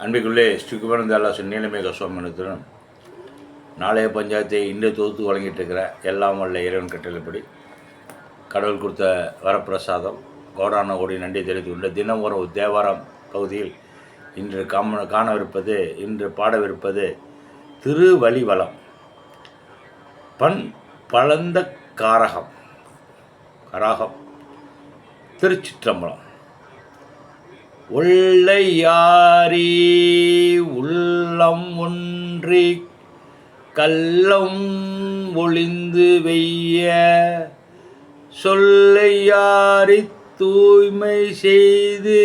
அன்பிற்குள்ளே ஸ்ரீகுமரந்தாலாசன் நீலமேக சுவாமினத்துடன் நாளைய பஞ்சாயத்தை இன்று தொகுத்து வழங்கிட்டு இருக்கிற எல்லாம் வல்ல இறைவன் கட்டளைப்படி கடவுள் கொடுத்த வரப்பிரசாதம் கோடான கோடி நன்றி தெரிவித்து கொண்டு தினம் ஒரு தேவாரம் பகுதியில் இன்று காம காணவிருப்பது இன்று பாடவிருப்பது திருவழிவலம் பண் பழந்த காரகம். கராகம். திருச்சிற்றம்பலம். உள்ளையாரி உள்ளம் ஒன்றி கள்ளம் ஒளிந்து வெய்ய சொல்லையாரி தூய்மை செய்து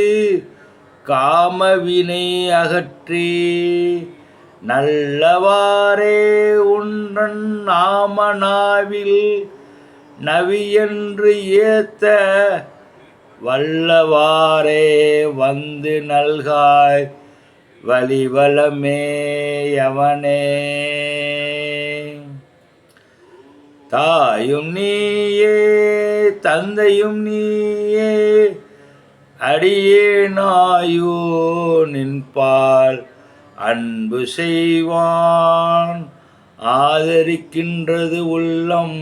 காமவினை அகற்றி. நல்லவாறே உன்றன் நாமனாவில் நவியென்று ஏத்த வல்லவாறே வந்து நல்காய் வலிவலமேயவனே தாயும் நீயே தந்தையும் நீயே அடியேனாயோ நின்பால் அன்பு செய்வான் ஆதரிக்கின்றது உள்ளம்.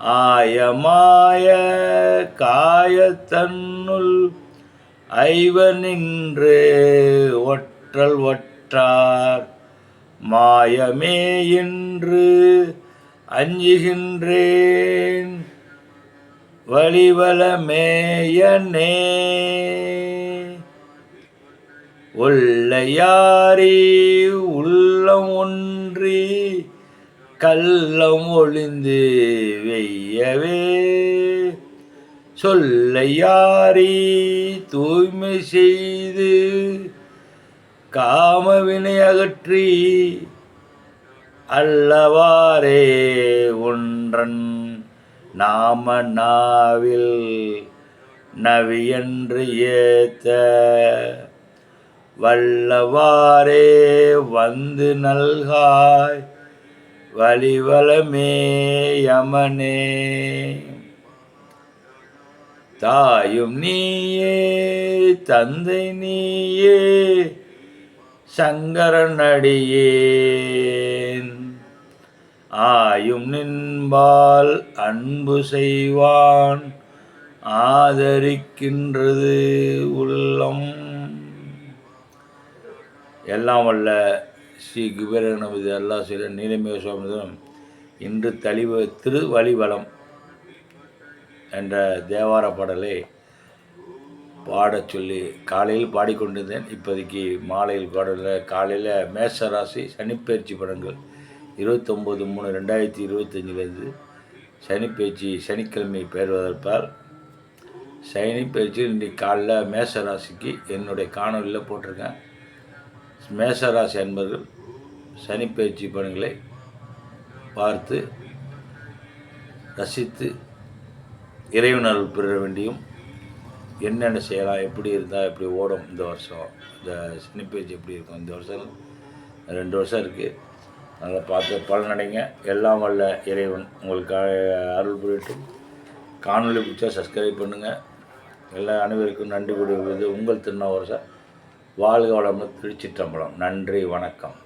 ஆயமாய காயத்தன்னுள் ஐவர் நின்று ஒற்றல் ஒற்றார். மாயமே என்று அஞ்சுகின்றேன். வழிவலமேயனே. உள்ளையாரி உள்ளம் ஒன்றி கள்ளம் ஒளிந்து வெய்யவே. சொல்லையாரி தூய்மை செய்து காமவினை அகற்றி அல்லவாரே ஒன்றன் நாம நாவில் நவியன்று ஏத்த. வல்லவாரே வந்து நல்காய் வலிவலமே யமனே. தாயும் நீயே தந்தை நீயே சங்கரனடியேன். ஆயும் நின்பால் அன்பு செய்வான் ஆதரிக்கின்றது உள்ளம். எல்லாம் வல்ல ஸ்ரீ குபேரகணபதி அல்லா சில நீலமேக சுவாமிதம் இன்று தளிவ திருவழிவலம் என்ற தேவார பாடலை பாடச் சொல்லி காலையில் பாடிக்கொண்டிருந்தேன். இப்போதைக்கு மாலையில் பாடல காலையில் மேசராசி சனிப்பயிற்சி படங்கள் இருபத்தொம்போது மூணு ரெண்டாயிரத்தி இருபத்தஞ்சிலேருந்து சனிப்பயிற்சி சனிக்கிழமை பெறுவதற்பால் சனிப்பயிற்சி இன்றைக்கு காலைல மேச ராசிக்கு என்னுடைய காணொலியில் போட்டிருக்கேன். மேஷராசி அன்பர்கள் சனிப்பயிற்சி படங்களை பார்த்து ரசித்து இறைவனால் பெற வேண்டியும் என்னென்ன செய்யலாம் எப்படி இருந்தால் எப்படி ஓடும் இந்த வருஷம் இந்த சனிப்பயிற்சி எப்படி இருக்கும் இந்த வருஷம் ரெண்டு வருஷம் இருக்குது நல்லா பார்த்து பலனடைங்க எல்லாம் வல்ல இறைவன் உங்களுக்கு அருள் புரியட்டும். காணொலி பிடிச்சா சப்ஸ்கிரைப் பண்ணுங்கள் எல்லா அனைவருக்கும் நன்றி கூறுவது உங்கள் திருநாவரசர் வாழ்க வளமுடன் திருச்சிற்றம்பலம். நன்றி வணக்கம்.